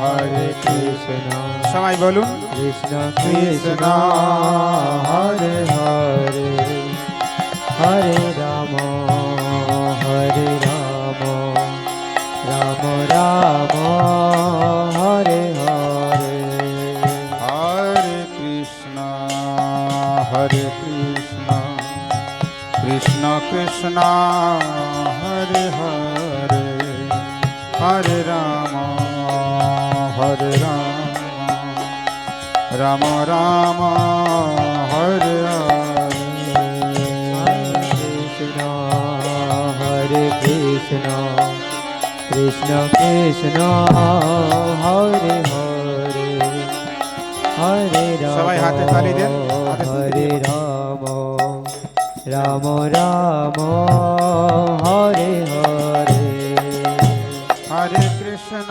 হরে কৃষ্ণ। সবাই বলুন। কৃষ্ণ কৃষ্ণ হরে হরে। হরে রাম হরে রাম। রাম রাম হরে হরে। হরে কৃষ্ণ হরে কৃষ্ণ। কৃষ্ণ কৃষ্ণ হরে হরে। হরে রাম। হরে রাম রাম রাম হরে কৃষ্ণ হরে কৃষ্ণ কৃষ্ণ কৃষ্ণ হরে হরে হরে রাম সবাই হাতে তালি দেন, হরে রাম রাম রাম হরে হরে। হরে কৃষ্ণ।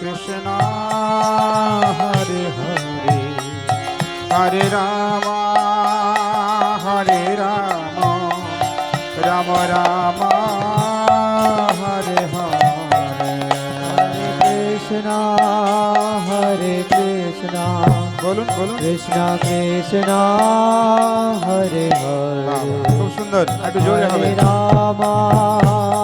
কৃষ্ণ হরে হরে। হরে রাম হরে রাম। রাম রাম হরে হরে। হরে কৃষ্ণ হরে কৃষ্ণ। বলুন বলুন। কৃষ্ণ কৃষ্ণ হরে হরে। খুব সুন্দর। একটু জোরে হবে। রাম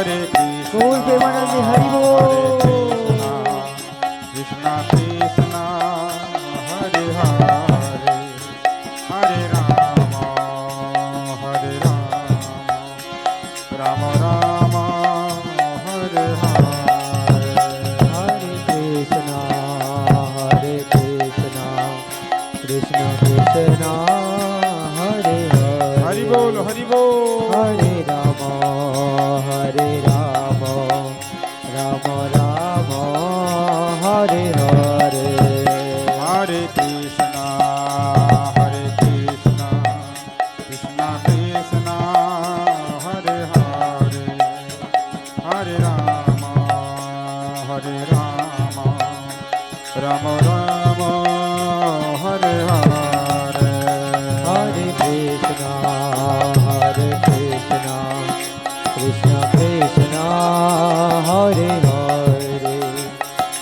हरे कृष्ण। बोल प्रेमानंद हरि बोल। कृष्णा कृष्णा हरे हरे। हरे राम हरे राम। राम राम हरे हरे। हरे कृष्णा हरे कृष्णा कृष्ण कृष्णा हरे हरे। हरि बोल हरि बोल। हरे राम हरे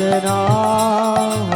राम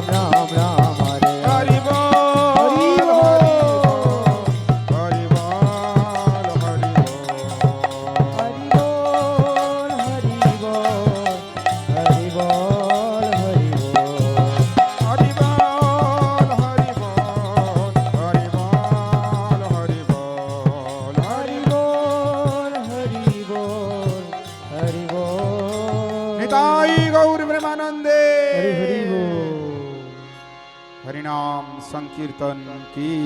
aqui.